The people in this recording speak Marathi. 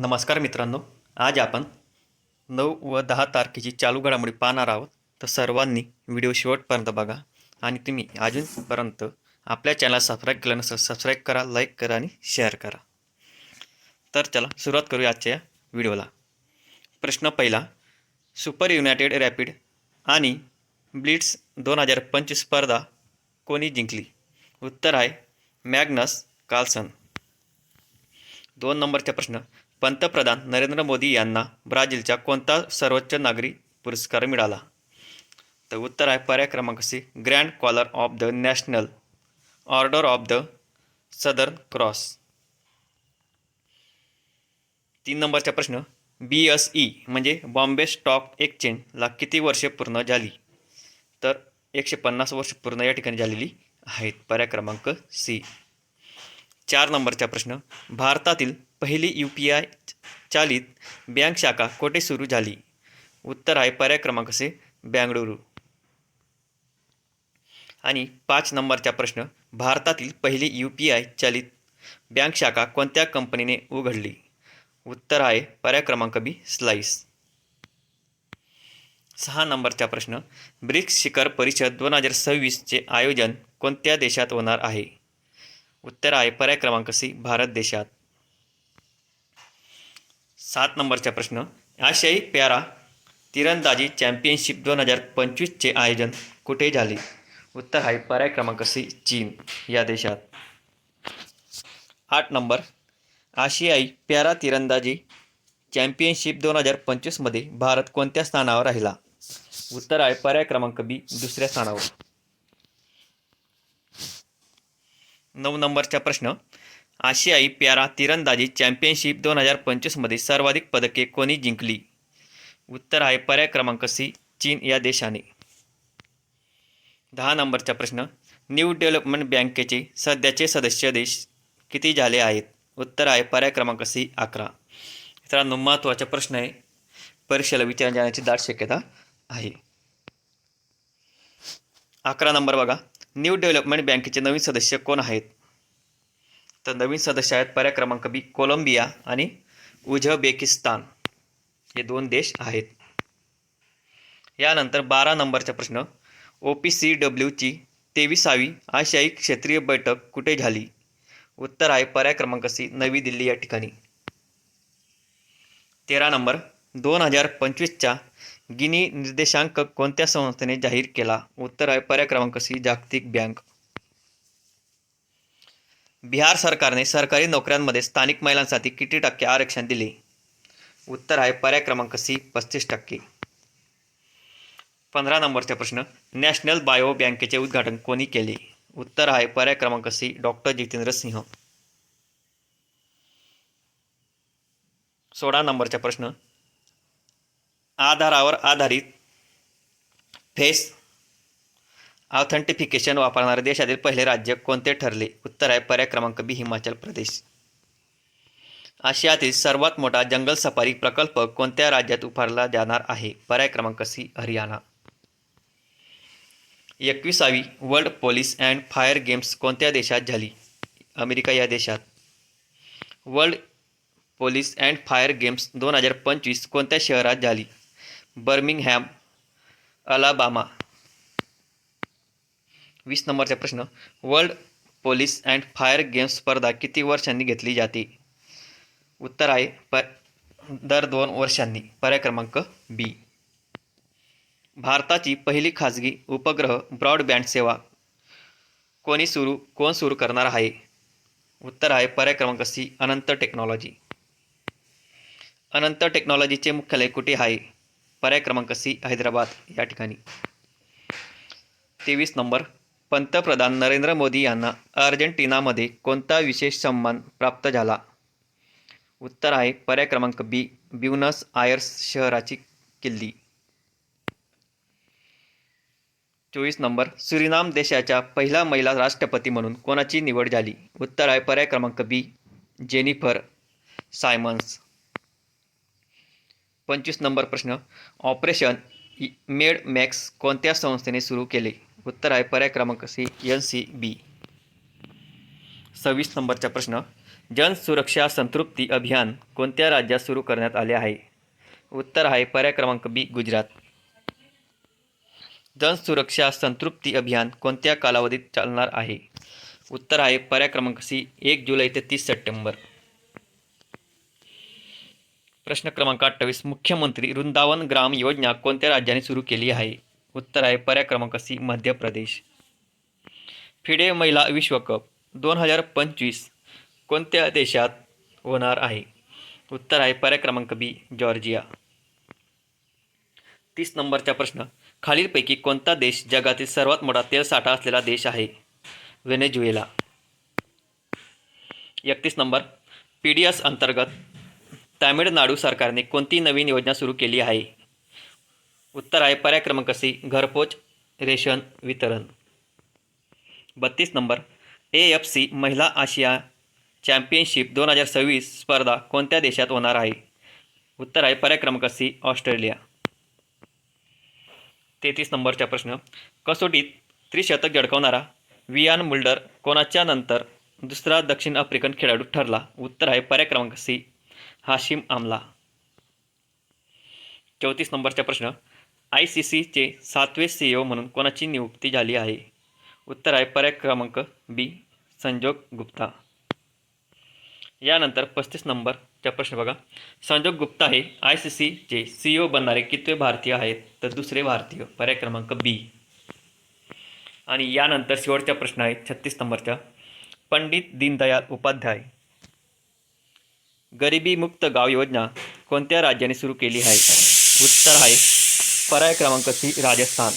नमस्कार मित्रांनो आज आपण नऊ व दहा तारखेची चालू घडामोडी पाहणार आहोत. तर सर्वांनी व्हिडिओ शेवटपर्यंत बघा आणि तुम्ही अजूनपर्यंत आपल्या चॅनल सबस्क्राईब केलं नसेल सबस्क्राईब करा लाईक करा आणि शेअर करा. तर चला सुरुवात करूया आजच्या या व्हिडिओला. प्रश्न पहिला सुपर युनायटेड रॅपिड आणि ब्लिट्स दोन हजार पंचवीस स्पर्धा कोणी जिंकली? उत्तर आहे मॅग्नस कार्लसन. दोन नंबरचा प्रश्न पंतप्रधान नरेंद्र मोदी यांना ब्राझीलचा कोणता सर्वोच्च नागरी पुरस्कार मिळाला? तर उत्तर आहे पर्याय क्रमांक C grand collar of the national order of the Southern Cross. तीन नंबरचा प्रश्न बी एस ई म्हणजे बॉम्बे स्टॉक एक्सचेंजला किती वर्षे पूर्ण झाली? तर एकशे पन्नास वर्ष पूर्ण या ठिकाणी झालेली आहेत. पर्याय क्रमांक सी. चार नंबरचा प्रश्न भारतातील पहिली यू पी आय चालित बँक शाखा कोठे सुरू झाली? उत्तर आहे पर्याय क्रमांक बँगळुरू. आणि पाच नंबरचा प्रश्न भारतातील पहिली यू पी आय चालित बँक शाखा कोणत्या कंपनीने उघडली? उत्तर आहे पर्याय क्रमांक बी स्लाईस सहा नंबरचा प्रश्न ब्रिक्स शिखर परिषद दोन हजार सव्वीसचे आयोजन कोणत्या देशात होणार आहे? उत्तर आहे पर्याय क्रमांक सी भारत देशात. सात नंबरचा प्रश्न. आशियाई पॅरा तिरंदाजी चॅम्पियनशिप दोन हजार पंचवीसचे आयोजन कुठे झाले? उत्तर आहे पर्याय क्रमांक सी चीन या देशात. आठ नंबर. आशियाई पॅरा तिरंदाजी चॅम्पियनशिप दोन हजार पंचवीसमध्ये भारत कोणत्या स्थानावर राहिला? उत्तर आहे पर्याय क्रमांक बी दुसऱ्या स्थानावर. नऊ नंबरचा प्रश्न. आशियाई प्यारा तिरंदाजी चॅम्पियनशिप दोन हजार पंचवीसमध्ये सर्वाधिक पदके कोणी जिंकली? उत्तर आहे पर्याय क्रमांक सी चीन या देशाने. दहा नंबरचा प्रश्न न्यू डेव्हलपमेंट बँकेचे सध्याचे सदस्य देश किती झाले आहेत? उत्तर आहे पर्याय क्रमांक सी अकरा. मित्रांनो महत्त्वाचा प्रश्न आहे. परीक्षेला विचार जाण्याची दाट शक्यता आहे. अकरा नंबर बघा. न्यू डेव्हलपमेंट बँकेचे नवीन सदस्य कोण आहेत? तर नवीन सदस्य आहेत पर्याय क्रमांक बी कोलंबिया आणि उझबेकिस्तान. हे दोन देश आहेत. यानंतर बारा नंबरचा प्रश्न. ओ पी सी डब्ल्यूची तेविसावी आशियाई क्षेत्रीय बैठक कुठे झाली? उत्तर आहे पर्याय क्रमांक सी नवी दिल्ली या ठिकाणी. तेरा नंबर. दोन हजार पंचवीसच्या गिनी निर्देशांक कोणत्या संस्थेने जाहीर केला? उत्तर आहे पर्याय क्रमांक सी जागतिक बँक. बिहार सरकारने सरकारी नोकऱ्यांमध्ये स्थानिक महिलांसाठी किती टक्के आरक्षण दिले? उत्तर आहे पर्याय क्रमांक सी पस्तीस टक्के. पंधरा नंबरचा प्रश्न नॅशनल बायो बँकेचे उद्घाटन कोणी केले? उत्तर आहे पर्याय क्रमांक सी डॉक्टर जितेंद्र सिंह. सोळा नंबरचा प्रश्न आधारावर आधारित फेस ऑथेंटिफिकेशन वापरणारे देशातील पहिले राज्य कोणते ठरले? उत्तर आहे पर्याय क्रमांक बी हिमाचल प्रदेश. आशियातील सर्वात मोठा जंगल सफारी प्रकल्प कोणत्या राज्यात उभारला जाणार आहे? पर्याय क्रमांक C Haryana. एकविसावी world police and fire games कोणत्या देशात झाली? अमेरिका या देशात. World police and fire games दोन हजार पंचवीस कोणत्या शहरात झाली? बर्मिंगहॅम अलाबामा वीस नंबरचा प्रश्न. World police and fire games स्पर्धा किती वर्षांनी घेतली जाते? उत्तर आहे प दर दोन वर्षांनी. पर्याय क्रमांक बी. भारताची पहिली खाजगी उपग्रह ब्रॉडबँड सेवा कोणी सुरू कोण सुरू करणार आहे? उत्तर आहे पर्याय क्रमांक सी अनंत टेक्नॉलॉजी. अनंत टेक्नॉलॉजीचे मुख्यालय कुठे आहे? पर्याय क्रमांक सी हैदराबाद. या ठिकाणी. तेवीस नंबर. पंतप्रधान नरेंद्र मोदी यांना अर्जेंटिनामध्ये कोणता विशेष सन्मान प्राप्त झाला? उत्तर आहे पर्याय क्रमांक बी ब्युनस आयर्स शहराची किल्ली. चोवीस नंबर सुरिनाम देशाच्या पहिला महिला राष्ट्रपती म्हणून कोणाची निवड झाली? उत्तर आहे पर्याय क्रमांक बी जेनिफर सायमन्स. पंचवीस नंबर प्रश्न ऑपरेशन मेड मॅक्स कोणत्या संस्थेने सुरू केले? उत्तर आहे पर्याय क्रमांक सी एन सी बी सव्वीस नंबरचा प्रश्न. जन सुरक्षा संतृप्ती अभियान कोणत्या राज्यात सुरू करण्यात आले आहे? उत्तर आहे पर्याय क्रमांक बी गुजरात. जन सुरक्षा संतृप्ती अभियान कोणत्या कालावधीत चालणार आहे? उत्तर आहे पर्याय क्रमांक सी एक जुलै ते तीस सप्टेंबर. प्रश्न क्रमांक अठ्ठावीस. मुख्यमंत्री वृंदावन ग्राम योजना कोणत्या राज्याने सुरू केली आहे? उत्तर आहे पर्याय क्रमांक सी मध्य प्रदेश. फिडे महिला विश्वकप दोन हजार पंचवीस कोणत्या देशात होणार आहे? उत्तर आहे पर्याय क्रमांक बी जॉर्जिया. तीस नंबरचा प्रश्न खालीलपैकी कोणता देश जगातील सर्वात मोठा तेल साठा असलेला देश आहे? व्हेनेझुएला. एकतीस नंबर पी डी एस अंतर्गत तामिळनाडू सरकारने कोणती नवीन योजना सुरू केली आहे? उत्तर आहे पर्याय क्रमांक सी घरपोच रेशन वितरण. बत्तीस नंबर ए एफ सी महिला आशिया चॅम्पियनशिप दोन हजार सव्वीस स्पर्धा कोणत्या देशात होणार आहे? उत्तर आहे पर्याय क्रमांक सी ऑस्ट्रेलिया. तेहतीस नंबरचा प्रश्न कसोटीत त्रिशतक झडकवणारा वियान मुल्डर कोणाच्या नंतर दुसरा दक्षिण आफ्रिकन खेळाडू ठरला? उत्तर आहे पर्याय क्रमांक सी हाशिम आमला. चौतीस नंबरचा प्रश्न आय सी सीचे सातवे सी ओ म्हणून कोणाची नियुक्ती झाली आहे? उत्तर आहे पर्याय क्रमांक बी संजोग गुप्ता. यानंतर पस्तीस नंबरचा प्रश्न बघा. संजोग गुप्ता हे आय सी सीचे सी ओ बनणारे कितवे भारतीय आहेत? तर दुसरे भारतीय पर्याय क्रमांक बी. आणि यानंतर शेवटचा प्रश्न आहे छत्तीस नंबरचा पंडित दीनदयाल उपाध्याय. गरिबी मुक्त गाव योजना कोणत्या राज्याने सुरू केली आहे? उत्तर आहे पर्याय क्रमांक सी राजस्थान.